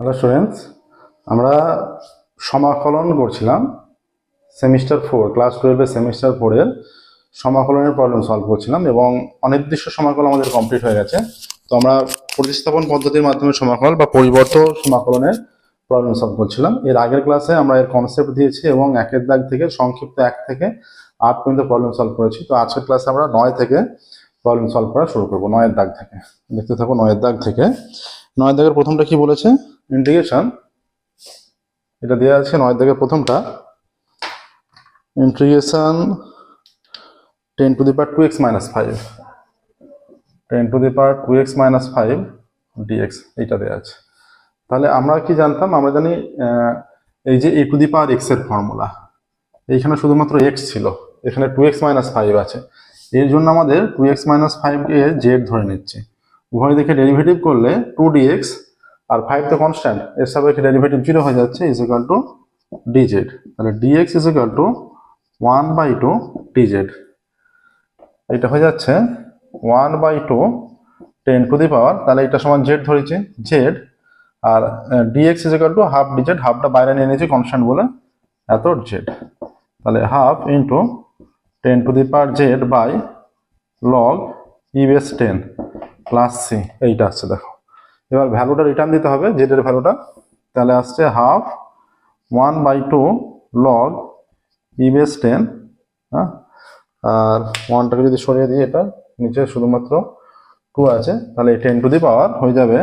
Hello students আমরা সমাকলন করছিলাম সেমিস্টার ফোর, ক্লাস টুয়েলভের সেমিস্টার ফোরের সমাকলনের প্রবলেম সলভ করছিলাম এবং অনির্দিষ্ট সমাকলন আমাদের কমপ্লিট হয়ে গেছে। তো আমরা প্রতিস্থাপন পদ্ধতির মাধ্যমে সমাকল বা পরিবর্ত সমাকলনের প্রবলেম সলভ করছিলাম। এর আগের ক্লাসে আমরা এর কনসেপ্ট দিয়েছি এবং একের দাগ থেকে, সংক্ষিপ্ত এক থেকে আট পর্যন্ত প্রবলেম সলভ করেছি। তো আজকের ক্লাসে আমরা নয় থেকে প্রবলেম সলভ করা শুরু করব, নয়ের দাগ থেকে। দেখতে থাকো, নয়ের দাগ থেকে নয়ের দাগের প্রথমটা কি বলেছে? ইন্টিগ্রেশন এটা দেওয়া আছে নয় দাগের প্রথমটা। Integration ten to the power two x minus five ten to the power two x minus five dx এইটা দেওয়া আছে। তাহলে আমরা কি জানতাম? আমরা জানি এই যে এ টু দি পাওয়ার এক্সের ফর্মুলা এইখানে শুধুমাত্র এক্স ছিল। এখানে টু এক্স মাইনাস ফাইভ আছে। এর জন্য আমাদের টু এক্স মাইনাস ফাইভকে জেড ধরে নিচ্ছি। উভয় দিকে ডেরিভেটিভ করলে টু ডিএক্স আর ফাইভ তো কনস্ট্যান্ট এর সাপেক্ষে ডেরিভেটিভ জিরো হয়ে যাচ্ছে ইজ ইকাল টু ডিজেড তাহলে dx is equal to one by two dz এটা হয়ে যাচ্ছে one by two ten to the power তাহলে এটা সমান জেড ধরেছি Z R dx is equal to half dz হাফটা বাইরে নিয়ে নিয়েছি কনস্ট্যান্ট বলে, এত জেড তাহলে half into ten to the power Z by log E base ten plus C এইটা আসছে দেখো। এবার ভ্যালুটা রিটার্ন দিতে হবে জেডের ভ্যালুটা তাহলে আসছে half one by two log e base ten হ্যাঁ? আর ওয়ানটাকে যদি সরিয়ে দিই, এটা নিচে শুধুমাত্র টু আছে, তাহলে টেন টু দি পাওয়ার হয়ে যাবে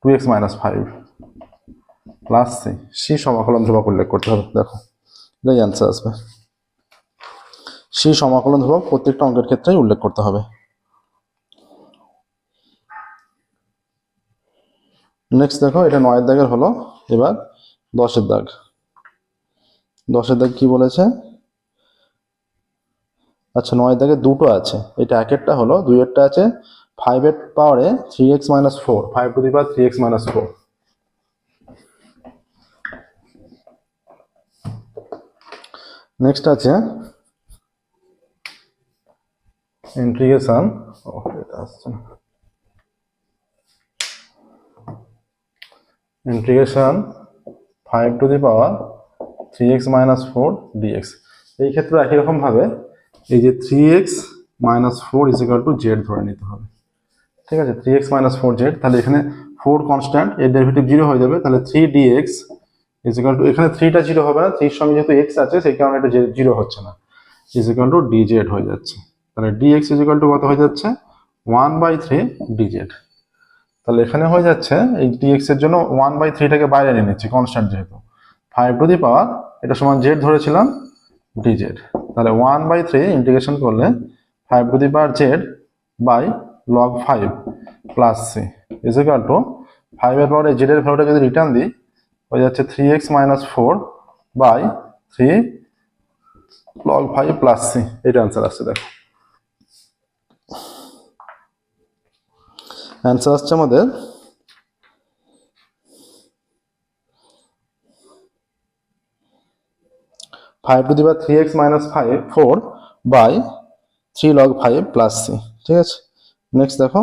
two x minus five plus c c সমাকলন ধ্রুবক উল্লেখ করতে হবে, দেখো। এটাই অ্যান্সার আসবে। সি সমাকলন ধ্রুবক প্রত্যেকটা অঙ্কের ক্ষেত্রেই উল্লেখ করতে হবে। নেক্সট দেখো, এটা নয়ের দাগের হলো, এবার দশের দাগ। দশের দাগ কি বলেছে? আচ্ছা নয় দাগে দুটো আছে। এটা একেরটা হলো, দুইয়েরটা আছে ফাইভ এর পাওয়ারে three x minus four five to the power three x minus four next আছে ইন্টিগ্রেশন ও এটা আসছে না। Integration five to the power three x minus four dx এই ক্ষেত্রে একই রকমভাবে এই যে three x minus four is equal to z ধরে নিতে হবে। ঠিক আছে? Three x minus four z তাহলে এখানে ফোর কনস্ট্যান্ট এর ডেরিভেটিভ জিরো হয়ে যাবে। তাহলে থ্রি ডিএক্স ইজিক্যাল টু এখানে থ্রিটা জিরো হবে না। থ্রির সঙ্গে যেহেতু এক্স আছে, সেই কারণে এটা জিরো হচ্ছে না। ইজিক্যাল টু ডি জেড হয়ে যাচ্ছে। তাহলে ডিএক্স ইজিক্যাল টু কত হয়ে যাচ্ছে? ওয়ান বাই থ্রি ডিজেড তাহলে এখানে হয়ে যাচ্ছে, এই ডিএক্স এর জন্য ওয়ান বাই থ্রিটাকে বাইরে নিয়ে নিচ্ছি কনস্ট্যান্ট যেহেতু। ফাইভ টু দি পাওয়ার এটা সমান জেড ধরেছিলাম ডিজেড তাহলে ওয়ান বাই থ্রি ইন্টিগ্রেশন করলে five to the power z by log five plus c is equal to ফাইভের পাওয়ারে জেডের ভ্যালুটা যদি রিটার্ন দিই, হয়ে যাচ্ছে three x minus four by three log five plus c এটা অ্যান্সার আসছে, দেখো। অ্যান্সার আসছে আমাদের। Five to the power three x minus five four by three log five plus c ঠিক আছে? নেক্সট দেখো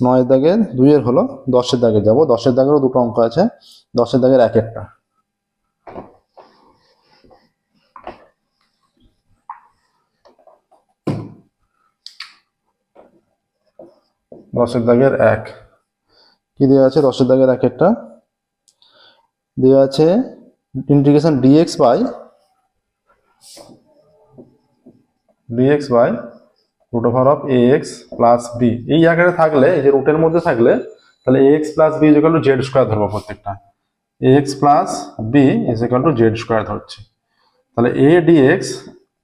নয় দাগের দুইয়ের হলো দশের দাগে যাব। দশের দাগেরও দুটো অঙ্ক আছে, দশের দাগের এক একটা। দশের দাগের এক। কি দেওয়া আছে? দশের দাগের এক একটা। দেওয়া আছে integration dx by dx by root over of a x plus b এই আকারে থাকলে, এই যে রুটের মধ্যে থাকলে, তাহলে a x plus b is equal to z square ধরবো প্রত্যেকটা। A x plus b is equal to z square ধরছি। তাহলে a dx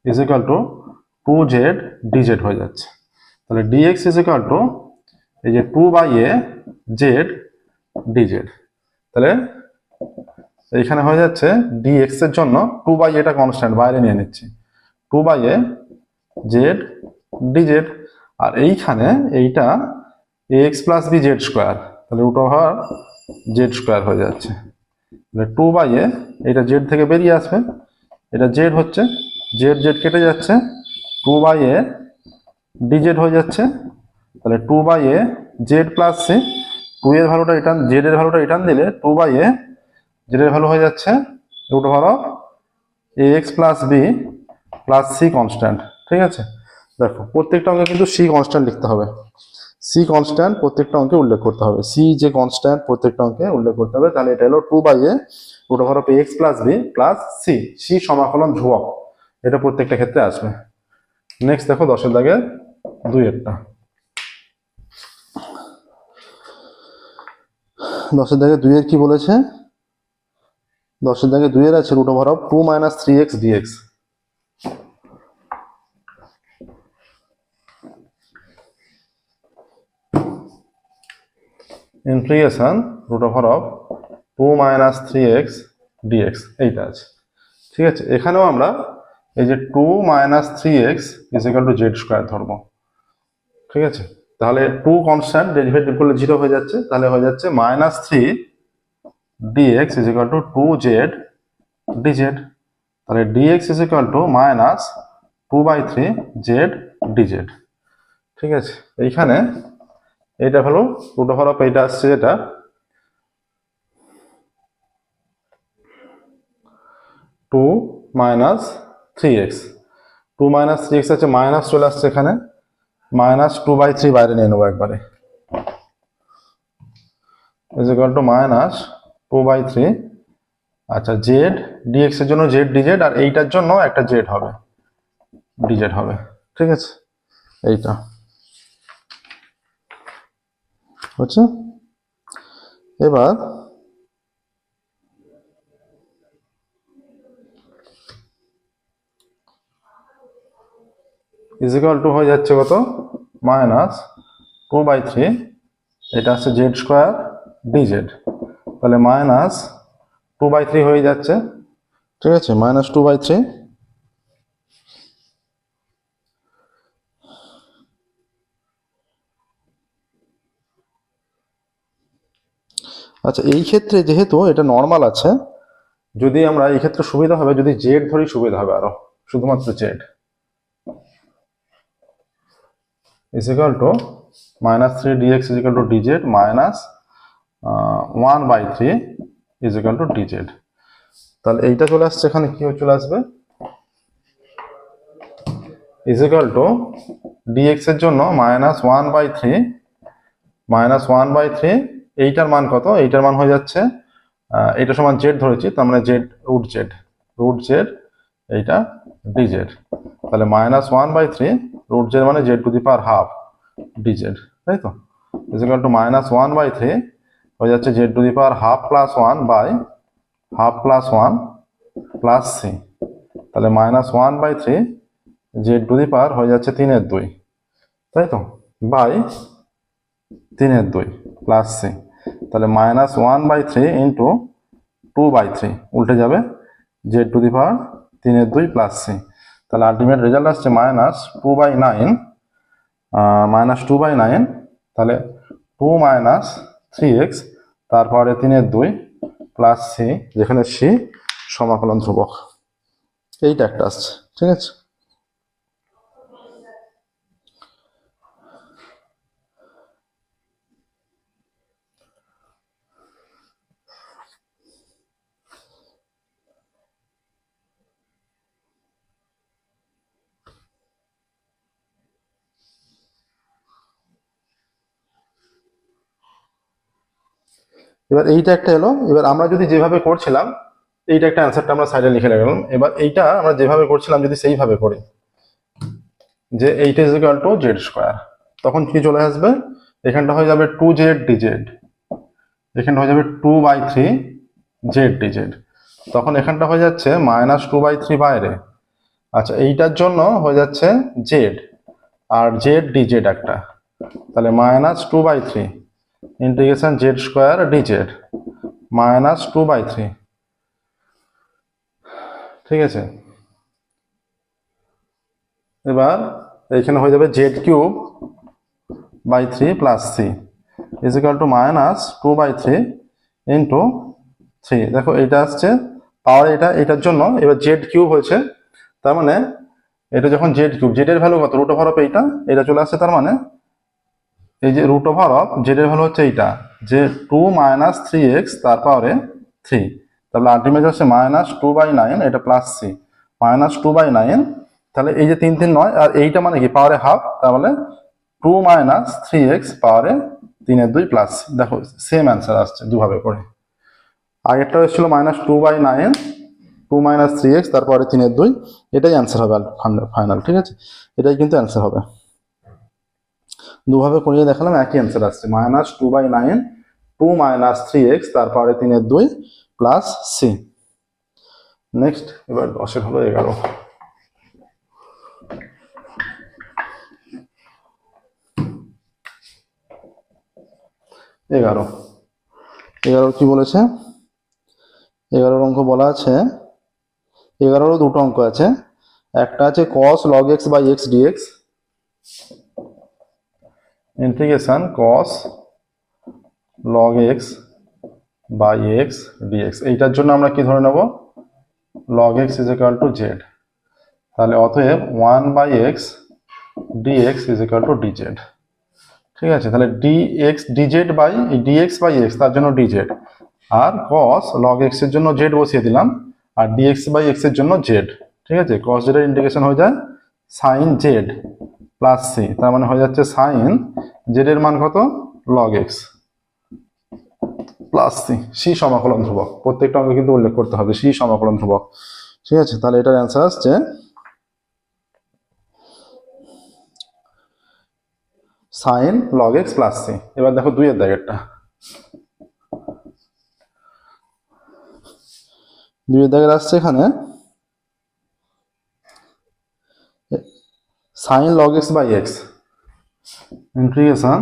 is equal to two z dz হয়ে যাচ্ছে। তাহলে ডিএক্স ইজিক্যাল টু এই যে two by a z dz. তাহলে এইখানে হয়ে যাচ্ছে ডিএক্স এর জন্য টু বাই এটা কনস্ট্যান্ট বাইরে নিয়ে নিচ্ছি। Two by a z dz. আর এইখানে এইটা a x plus b z square, তাহলে রুট ওভার জেড স্কোয়ার হয়ে যাচ্ছে। তাহলে টু বাই এ এটা জেড থেকে বেরিয়ে আসবে। এটা জেড হচ্ছে, জেড জেড কেটে যাচ্ছে, টু বাই এ ডিজেড হয়ে যাচ্ছে তাহলে two by a z plus c two এর ভ্যালুটা রিটার্ন জেড এর ভ্যালুটা রিটার্ন দিলে টু বাই এ জেড এর ভ্যালু হয়ে যাচ্ছে root of a x plus b plus c constant ঠিক আছে? দেখো, প্রত্যেকটা অঙ্কে কিন্তু সি কনস্ট্যান্ট লিখতে হবে। সি কনস্ট্যান্ট প্রত্যেকটা অঙ্কে উল্লেখ করতে হবে। সি যে কনস্ট্যান্ট প্রত্যেকটা অঙ্কে উল্লেখ করতে হবে, তাহলে এটা হলো two by a root over of x plus b plus c c সমাকলন ধ্রুবক, এটা প্রত্যেকটা ক্ষেত্রে আসবে। নেক্সট দেখো, দশের দাগে দুই একটা। দশের দাগে দুইয়ের কি বলেছে? দশের দাগে দুইয়ের আছে root over of two minus three x dx. Integration root over of two minus three x dx, এইটা আছে। ঠিক আছে, এখানেও আমরা এই যে two minus three x is equal to z square ধরবো। ঠিক আছে? তাহলে টু কনস্ট্যান্ট ডেরিভেটিভ করলে জিরো হয়ে যাচ্ছে, তাহলে হয়ে যাচ্ছে minus three dx is equal to two z dz তাহলে dx is equal to minus two by three z dz ঠিক আছে? এইখানে এইটা হলো রুট ওভার অফ এইটা আসছে এটা two minus three x two minus three x আছে মাইনাস চলে আসছে এখানে। মাইনাস টু বাই থ্রি বাইরে নিয়ে নেব একবারে। Is equal to minus two by three আচ্ছা জেড ডিএক্স এর জন্য জেড ডিজেড আর এইটার জন্য একটা জেড হবে। ডিজেড হবে, ঠিক আছে? এইটা। হচ্ছে? এবার ইজিক্যাল টু হয়ে যাচ্ছে কত? মাইনাস টু বাই থ্রি এটা আছে জেড স্কোয়ার ডিজেড তাহলে মাইনাস টু বাই থ্রি হয়ে যাচ্ছে। ঠিক আছে মাইনাস টু বাই থ্রি আচ্ছা এই ক্ষেত্রে যেহেতু এটা নর্মাল আছে, যদি আমরা এই ক্ষেত্রে সুবিধা হবে, যদি জেড ধরি সুবিধা হবে আরও, শুধুমাত্র Z is equal to minus 3 dx is equal to dz minus uh, 1 by 3 is equal to dz. তাহলে এইটা চলে আসছে এখানে কি চলে আসবে? is equal to dx এর জন্য minus one by three minus one by three এইটার মান কত? এইটার মান হয়ে যাচ্ছে আহ, সমান জেড ধরেছি তার মানে z root z root z এইটা ডিজেড তাহলে minus one by three root z মানে z to the power half dz তাই তো? Is equal to minus one by three হয়ে যাচ্ছে z to the power half plus one by half plus one plus c তাহলে minus one by three z to the power হয়ে যাচ্ছে তিনের দুই, তাই তো? বাই তিনের দুই প্লাস সি তাহলে minus one by three into two by three উল্টে যাবে জেড টু দি পাওয়ার তিনের দুই প্লাস সি তাহলে আলটিমেট রেজাল্ট আসছে minus two by nine minus two by nine তাহলে টু মাইনাস থ্রি এক্স তারপরে তিনের দুই প্লাস সি যেখানে সি সমাকলন ধ্রুবক। এইটা একটা আসছে, ঠিক আছে? এবার এইটা একটা এলো, এবার আমরা যদি যেভাবে করছিলাম, এইটা একটা অ্যান্সারটা আমরা সাইডে লিখে রাখলাম। এবার এইটা আমরা যেভাবে করছিলাম, যদি সেইভাবে করি, যে eight is equal to z square তখন কি চলে আসবে? এখানটা হয়ে যাবে টু জেড ডিজেড এখানটা হয়ে যাবে two by three z dz তখন এখানটা হয়ে যাচ্ছে মাইনাস টু বাই থ্রি বাইরে আচ্ছা এইটার জন্য হয়ে যাচ্ছে জেড আর জেড ডিজেড একটা। তাহলে minus two by three integration z square dz minus two by three ঠিক আছে? এবার এখানে হয়ে যাবে z cube by three plus c is equal to minus two by three into three দেখো, এটা আসছে পাওয়ার এটা, এটার জন্য এবার জেড কিউব হয়েছে, তার মানে এটা যখন জেড কিউব জেড এর ভ্যালু কত? রুট অফ এইটা, এটা চলে আসছে তার মানে এই যে রুট ওভার অফ জেড এর ভ্যালু হচ্ছে এইটা, যে টু মাইনাস থ্রি এক্স তার পাওয়ারে থ্রি তাহলে আলটিমেট হচ্ছে মাইনাস টু বাই নাইন এটা plus c minus two by nine তাহলে এই যে তিন তিন নয়, আর এইটা মানে কি? পাওয়ারে হাফ তাহলে টু মাইনাস থ্রি এক্স পাওয়ারে তিনের দুই প্লাস সি দেখো সেম অ্যান্সার আসছে দুভাবে করে। আগেরটা এসেছিল minus two by nine two minus three x তারপরে তিনের দুই। এটাই অ্যান্সার হবে ফাইনাল ঠিক আছে? এটাই কিন্তু অ্যান্সার হবে। দুভাবে করিয়ে দেখালাম, একই অ্যান্সার আসছে। Minus two by nine two minus three x তারপরে তিনের দুই প্লাস সি নেক্সট এবার দশের হলো এগারো। এগারো। এগারো কি বলেছে? এগারোর অঙ্ক বলা আছে। এগারোরও দুটো অঙ্ক আছে। একটা আছে cos log x by x dx integration cos log x by x dx এইটার জন্য আমরা কি ধরে নেব? Log x is equal to z তাহলে অতএব one by x dx is equal to dz ঠিক আছে, তাহলে dx dz by dx by x তার জন্য ডিজেড আর কস লগ এক্সের জন্য জেড বসিয়ে দিলাম, আর ডিএক্স বাই এক্সের জন্য জেড ঠিক আছে কস জেডের ইন্টিগ্রেশন হয়ে যায় সাইন জেড প্লাস সি তার মানে হয়ে যাচ্ছে সাইন জেড এর মান কত? Log x plus c c সমাকলন ধ্রুবক। প্রত্যেকটা অঙ্কে কিন্তু উল্লেখ করতে হবে সি সমাকলন ধ্রুবক। ঠিক আছে? তাহলে এটার অ্যান্সার আসছে sine log x plus c এবার দেখো দুইয়ের দাগেরটা। দুইয়ের দাগের আসছে এখানে sine log x by x integration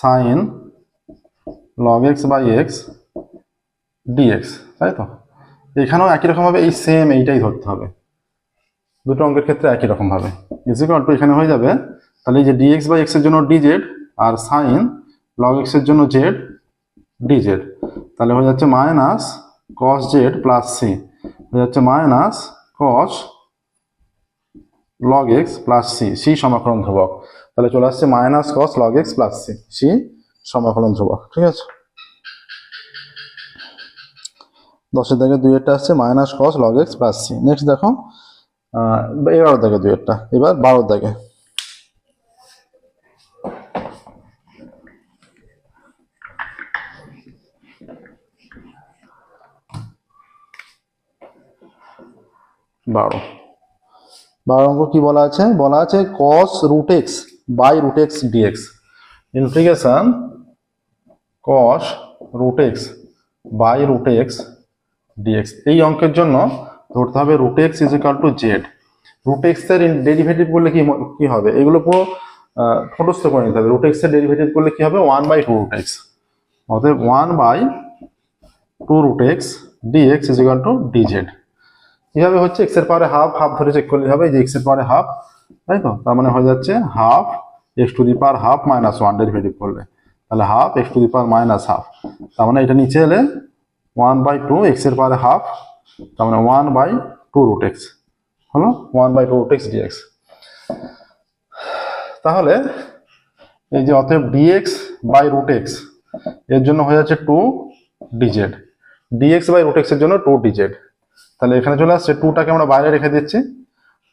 sine log x by x dx তাই তো? এখানেও একই রকম ভাবে এই সেম এইটাই ধরতে হবে। দুটো অঙ্কের ক্ষেত্রে একই রকম ভাবে ইজিকাল টু এখানে হয়ে যাবে। তাহলে এই যে ডিএক্স বাই এক্সের জন্য ডিজেড আর সাইন লগ এক্সের জন্য জেড ডিজেড তাহলে হয়ে যাচ্ছে minus cos z plus c হয়ে যাচ্ছে minus cos log x plus c c সমাকলন ধ্রুবক। তাহলে চলে আসছে minus cos log x plus c c সমাকলন ধ্রুবক, ঠিক আছে? দশের দাগে দুইয়েরটা আসছে minus cos log x plus c next দেখো এগারো দাগে দুইয়েরটা, এবার বারোর দাগে বারো। বারো অঙ্ক কি বলা আছে? বলা আছে cos root x by root x dx integration cos root x by root x dx এই অঙ্কের জন্য ধরতে হবে root x is equal to z root এক্সের ডেরিভেটিভ করলে কি কি হবে? এগুলো পুরো ঠোঁটস্থ করে নিতে হবে। রুট এক্সের ডেরিভেটিভ করলে কি হবে? One by two root x অতএব one by two root x dx is equal to dz কীভাবে হচ্ছে এক্সের পাওয়ারে হাফ হাফ ধরে চেক করলে হবে? যে এক্সের পাওয়ারে হাফ তাই তো? তার মানে হয়ে যাচ্ছে half x to the power half minus one derivative করলে। তাহলে half x to the power minus half তার মানে এটা নিচে এলে ওয়ান বাই টু এক্সের পাওয়ারে হাফ তার মানে one by two root x হলো? One by two root x dx তাহলে এই যে অতএব ডিএক্স বাই রুট এক্সের জন্য হয়ে যাচ্ছে two dz dx by root এক্সের জন্য টু ডিজেড তাহলে এখানে চলে আসছে টুটাকে আমরা বাইরে রেখে দিচ্ছি।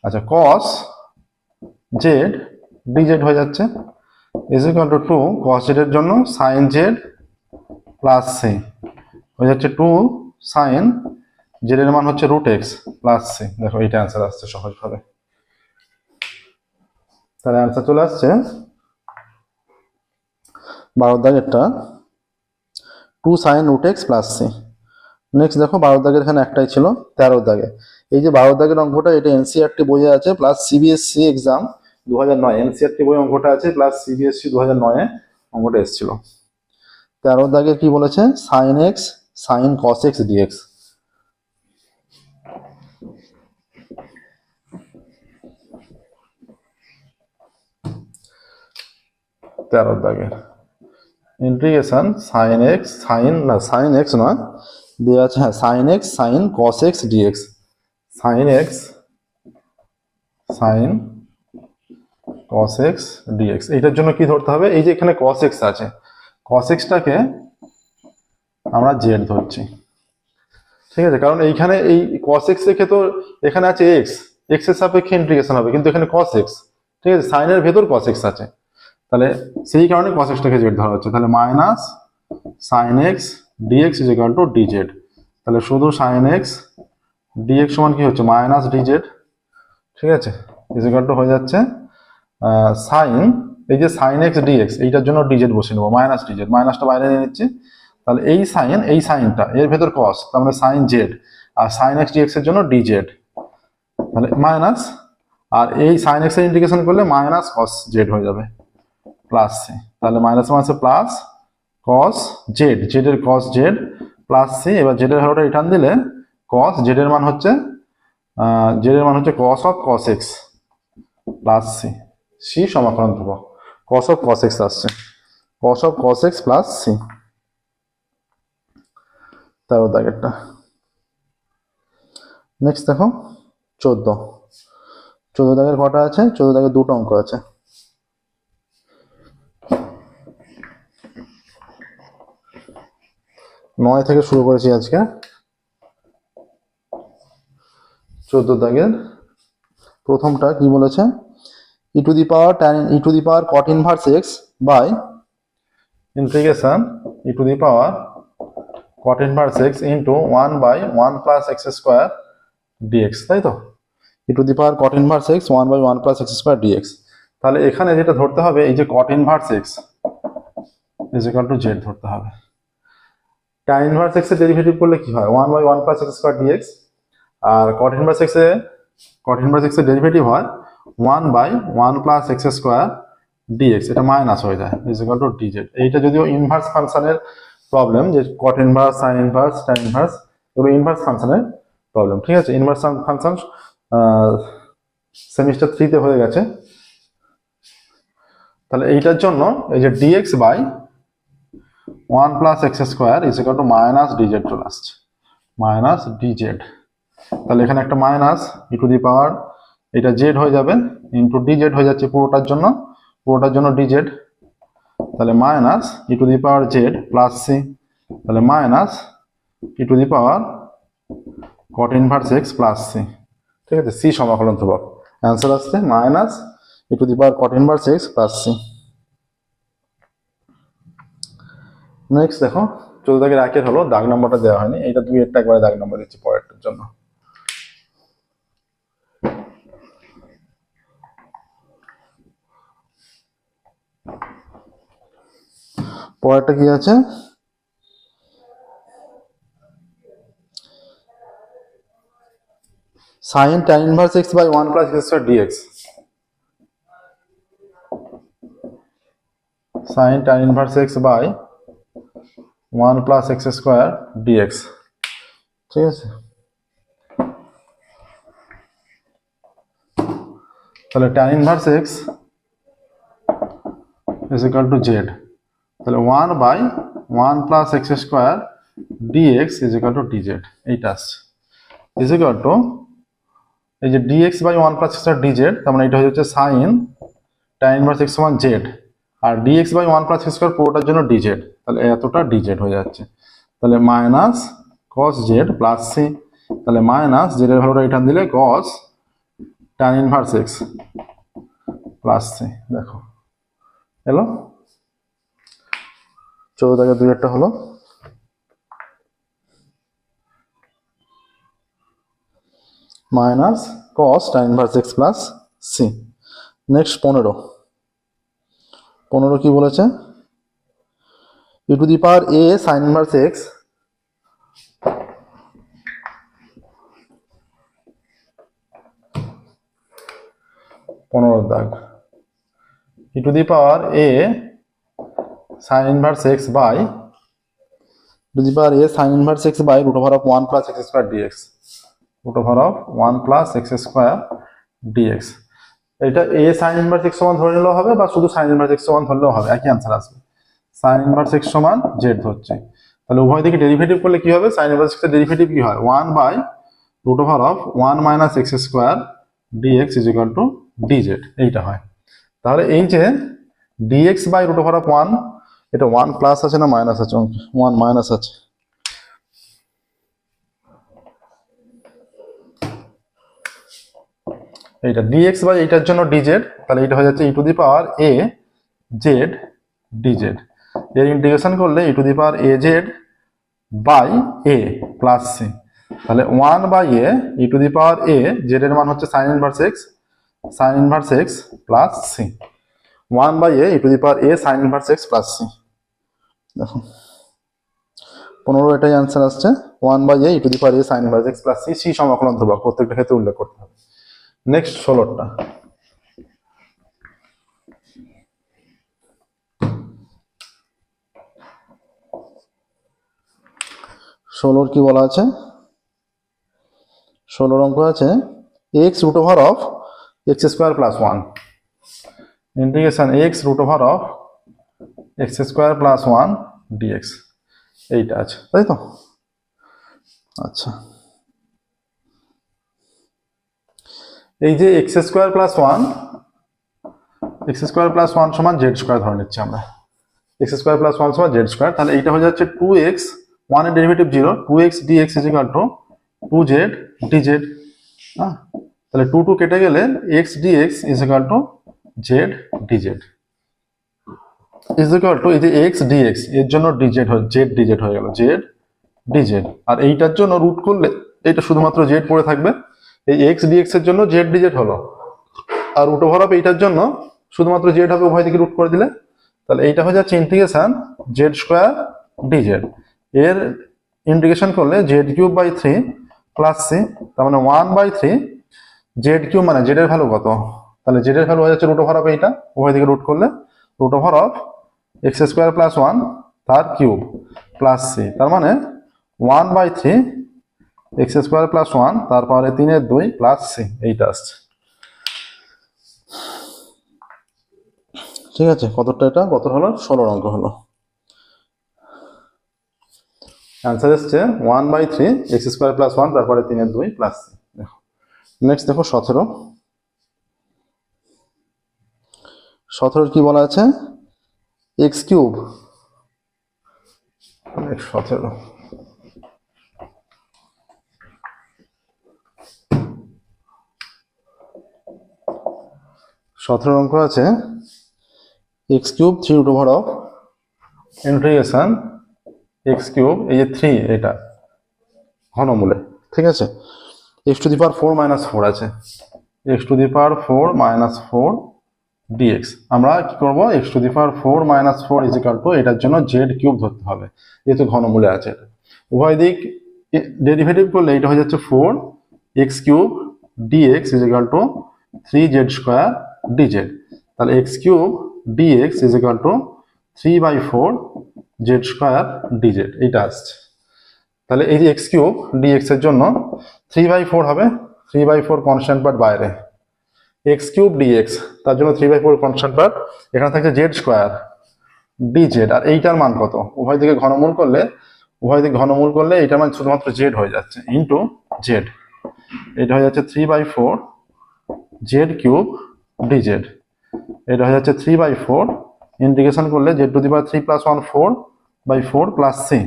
আচ্ছা কস জেড ডিজেড হয়ে যাচ্ছে। Is equal to two cos z এর জন্য সাইন জেড প্লাস সি হয়ে যাচ্ছে টু সাইন জেড এর মান হচ্ছে রুট এক্স প্লাস সি দেখো, এইটা অ্যান্সার আসছে সহজভাবে। তাহলে অ্যান্সার চলে আসছে বারো দাগেরটা। Two sine root x plus c next দেখো, বারো দাগের এখানে একটাই ছিল, তেরো দাগে। এই যে বারো দাগের অঙ্কটা, এটা এনসিআরটি বইয়ে আছে প্লাস সিবিএসসি এক্সাম দু হাজার নয়। এনসিআরটি বই অঙ্কটা আছে প্লাস সিবিএসসি দু হাজার নয়ে অঙ্কটা এসেছিল। তেরো দাগে কি বলেছে? Sine x sine cos x dx তেরো দাগের। ইন্টিগ্রেশন সাইন এক্স সাইন না সাইন এক্স নয়। দেওয়া আছে হ্যাঁ sine x sine cos x dx sine x sine cos x dx এইটার জন্য কি ধরতে হবে? এই যে এখানে cos x আছে, cos x টাকে আমরা জেড ধরছি। ঠিক আছে, কারণ এইখানে এই cos x রেখে তো এখানে আছে এক্স x এর সাপেক্ষে ইন্টিগ্রেশন হবে, কিন্তু এখানে cos x ঠিক আছে সাইনের ভেতর cos x আছে। তাহলে সেই কারণে cos x টাকে z ধরা হচ্ছে। তাহলে minus sine x dx is equal to dz. তাহলে শুধু sin x, dx সমান কি হচ্ছে? মাইনাস dz ঠিক আছে? is equal to হয়ে যাচ্ছে সাইন এই যে সাইন এক্স ডিএক্স এইটার জন্য ডিজেড বসে নেব। মাইনাস ডিজেড মাইনাসটা বাইরে নিয়ে নিচ্ছি। তাহলে এই সাইন এই সাইনটা এর ভেতর কস তার মানে সাইন জেড আর সাইন এক্স ডিএক্স এর জন্য ডিজেড তাহলে মাইনাস আর এই সাইন এক্সের ইন্টিগ্রেশন করলে মাইনাস কস জেড হয়ে যাবে। প্লাস সি তাহলে মাইনাস মাইনাসে প্লাস কস জেড জেড এর কস জেড প্লাস সি এবার জেড এর ভ্যালুটা রিটার্ন দিলে কস জেড এর মান হচ্ছে জেড এর মান হচ্ছে cos of cos x plus c c সমাকলন ধ্রুবক কস অফ কস এক্স আসছে cos of cos x plus c তেরো দাগেরটা নেক্সট দেখো, চোদ্দ চোদ্দ দাগের কটা আছে? চোদ্দ দাগের দুটো অঙ্ক আছে। নয় থেকে শুরু করেছি আজকে। চোদ্দ দাগের প্রথমটা কি বলেছে? E to the power tan e to the power cot inverse x by integration e to the power cot inverse x into one by one plus x square d x তাই তো? E to the power cot inverse x one by one plus x square d x তাহলে এখানে যেটা ধরতে হবে, এই যে cot inverse x is equal to z ধরতে হবে। Tan inverse x এর ডেরিভেটিভ করলে কি হয়? 1 by 1 plus x square dx আর cot inverse x এ, cot inverse x এর ডেরিভেটিভ হয় 1 by 1 plus x square dx এটা মাইনাস হয়ে যায় ইজ ইকাল টু ডিজেড এইটা যদিও ইনভার্স ফাংশনের প্রবলেম যে cot inverse sine inverse tan inverse এগুলো ইনভার্স ফাংশনের প্রবলেম ঠিক আছে? ইনভার্স ফাংশন সেমিস্টার থ্রিতে হয়ে গেছে। তাহলে এইটার জন্য এই যে dx by one plus x square is equal to minus dz চলে আসছে মাইনাস ডিজেড তাহলে এখানে একটা মাইনাস ই টু দি পাওয়ার এটা জেড হয়ে যাবে ইন্টু ডি জেড হয়ে যাচ্ছে পুরোটার জন্য পুরোটার জন্য ডি জেড। তাহলে minus e to the power z plus c তাহলে minus e to the power cot inverse x plus c ঠিক আছে? সি সমাকলন ধ্রুবক। অ্যান্সার আসছে, minus e to the power cot inverse x plus c next দেখো চোদ্দ দাগের একের হলো, দাগ নম্বরটা দেওয়া হয়নি। এটা দুই একটা একবারে দাগ নম্বর দিচ্ছি পরেরটার জন্য। পরেরটা কি আছে? Sine tan inverse x by one plus x square dx sine tan inverse x by 1 plus x square dx ঠিক আছে? তাহলে tan inverse x is equal to z তাহলে one by one plus x square dx is equal to dz এইটা আসছে। Is equal to এই যে dx by one plus x dz তার মানে এটা যাচ্ছে সাইন টাইন ইনভার্স এক্স সমান Z R dx by one plus square পুরোটার জন্য ডিজেড তাহলে এতটা ডিজেড হয়ে যাচ্ছে। তাহলে minus cos Z plus C তাহলে মাইনাস জেডের ভ্যালুটা রিটার্ন দিলে cos tan inverse X plus C দেখো। এলো? চৌদ্দ থেকে দুই একটা হলো। Minus cos tan inverse x plus c next পনেরো। পনেরো কি বলেছে e to the power a sine inverse x পনেরো দাগ e to the power a sin inverse x by to the power a sin inverse x by root over of 1 plus x square dx root over of 1 plus x square dx এটা A sign inverse x সমান ধরে নিলেও হবে বা শুধু sign inverse x সমান ধরলেও হবে, একই অ্যান্সার আসবে। সাইন inverse x সমান জেড ধরছে। তাহলে উভয় দিকে ডেরিভেটিভ করলে কি হবে? সাইন x এর ডেরিভেটিভ কি হয়? 1 by root over of 1 minus x square dx is equal to dz, এইটা হয়। তাহলে এই যে dx by root over of one এটা ওয়ান প্লাস আছে না মাইনাস আছে? ওয়ান মাইনাস আছে। এইটা ডিএক্স বাই এইটার জন্য ডিজেড তাহলে এটা হয়ে যাচ্ছে E to the power A Z dz এর ইন্টিগ্রেশন করলে e to the power a z by a plus c তাহলে one by a e to the power a z এর মান হচ্ছে sine inverse x sine inverse x plus c one by a e to the power a sine inverse x plus c দেখো পনেরো এটাই answer আসছে। One by a e to the power A sine inverse X plus C C সমাকলন ধ্রুবক, প্রত্যেকটা ক্ষেত্রে উল্লেখ করতে হবে। নেক্সট ষোলোটা। ষোলোর কি বলা আছে? ষোলোর অঙ্ক আছে x root over of x square plus one integration x root over of x square plus one dx এইটা আছে, তাই তো? আচ্ছা। এই যে x square plus one x square plus one সমান জেড স্কোয়ার ধরে নিচ্ছি আমরা। এক্স স্কোয়ার প্লাস ওয়ান সমান জেড স্কোয়ার তাহলে এইটা হয়ে যাচ্ছে টু এক্স ওয়ানের derivative zero two x d x is equal to two z d z হ্যাঁ তাহলে টু টু কেটে গেলে x d x is equal to z d z is equal to এই যে এক্স ডি এক্সের জন্য D z হয় z D Z হয়ে গেল জেড ডি জেড আর এইটার জন্য রুট করলে এইটা শুধুমাত্র জেড পড়ে থাকবে। এই এক্স ডিএক্স এর জন্য জেড ডিজেড হলো। আর রুট ওভার অফ এইটার জন্য শুধুমাত্র জেড হবে, উভয় দিকে রুট করে দিলে। তাহলে এইটা হয়ে যাচ্ছে ইন্টিগ্রেশন জেড স্কোয়ার ডিজেড এর ইন্টিগ্রেশন করলে z cube by three plus c তার মানে one by three z cube মানে জেড এর ভ্যালু কত? তাহলে জেড এর ভ্যালু হয়ে যাচ্ছে রুট ওভার অফ এইটা, উভয় দিকে রুট করলে root over of x square plus one তার কিউব প্লাস সি তার মানে one by three x square plus one তারপরে তিনের দুই প্লাস সি এইটা আসছে। ঠিক আছে, কতটা এটা? কত হলো? ষোলো অঙ্ক হলো। অ্যান্সার এসছে one by three x square plus one তারপরে তিনের দুই প্লাস সি দেখো নেক্সট দেখো সতেরো। সতেরোর কি বলা আছে? এক্স কিউব সতেরো। সতেরো অঙ্ক আছে x cube three root over of integration x cube এই যে থ্রি এটা ঘনমূলে, ঠিক আছে? X to the power four minus four আছে। X to the power four minus four dx আমরা কি করব? X to the power four minus four is equal to এটার জন্য জেড কিউব ধরতে হবে, যেহেতু ঘনমূলে আছে উভয় দিক ডেরিভেটিভ করলে এটা হয়ে যাচ্ছে four x cube dx is equal to three z square dz তাহলে x cube dx is equal to three by four z square dz এইটা আসছে। তাহলে এই যে এক্স কিউব ডিএক্স জন্য থ্রি বাই ফোর হবে। Three by four constant part বাইরে। X cube dx তার জন্য three by four constant part এখানে থাকছে জেড স্কোয়ার ডিজেড আর এইটার মান কত? উভয় দিকে ঘনমূল করলে, উভয় দিকে ঘনমূল করলে এইটার মান শুধুমাত্র জেড হয়ে যাচ্ছে ইন্টু জেড এটা হয়ে যাচ্ছে three by four z cube dz এটা হয়ে যাচ্ছে থ্রি বাই ফোর ইন্টিগ্রেশন করলে z to the power three plus one four by four plus c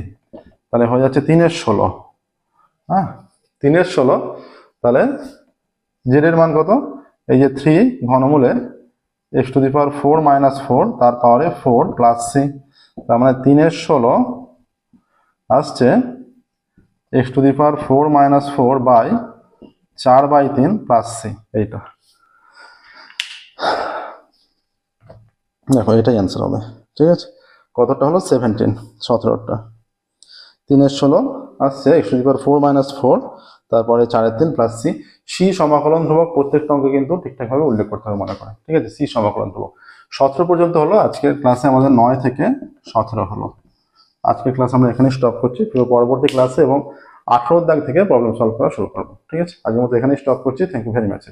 তাহলে হয়ে যাচ্ছে তিনের ষোলো। হ্যাঁ তিনের ষোলো। তাহলে জেডের মান কত? এই যে three ঘনমূলে x to the power four minus four তার পাওয়ারে ফোর প্লাস সি তার মানে তিনের ষোলো আসছে x to the power four minus four by চার বাই তিন প্লাস সি এইটা। দেখো, এটাই অ্যান্সার হবে। ঠিক আছে? কতটা হলো? সেভেন্টিন সতেরোটা। তিনের ষোলো আসছে একশো পাওয়ার ফোর মাইনাস ফোর তারপরে চারের তিন প্লাস সি সি সমাকলন ধ্রুবক প্রত্যেকটা অঙ্কে কিন্তু ঠিকঠাকভাবে উল্লেখ করতে হবে মনে করে। ঠিক আছে? সি সমাকলন ধ্রুবক। সতেরো পর্যন্ত হলো, আজকের ক্লাসে আমাদের নয় থেকে সতেরো হলো। আজকের ক্লাস আমরা এখানে স্টপ করছি। পুরো পরবর্তী ক্লাসে এবং আঠেরোর দাগ থেকে প্রবলেম সলভ করা শুরু করব। ঠিক আছে? আজকের মতো এখানেই স্টপ করছি। Thank you very much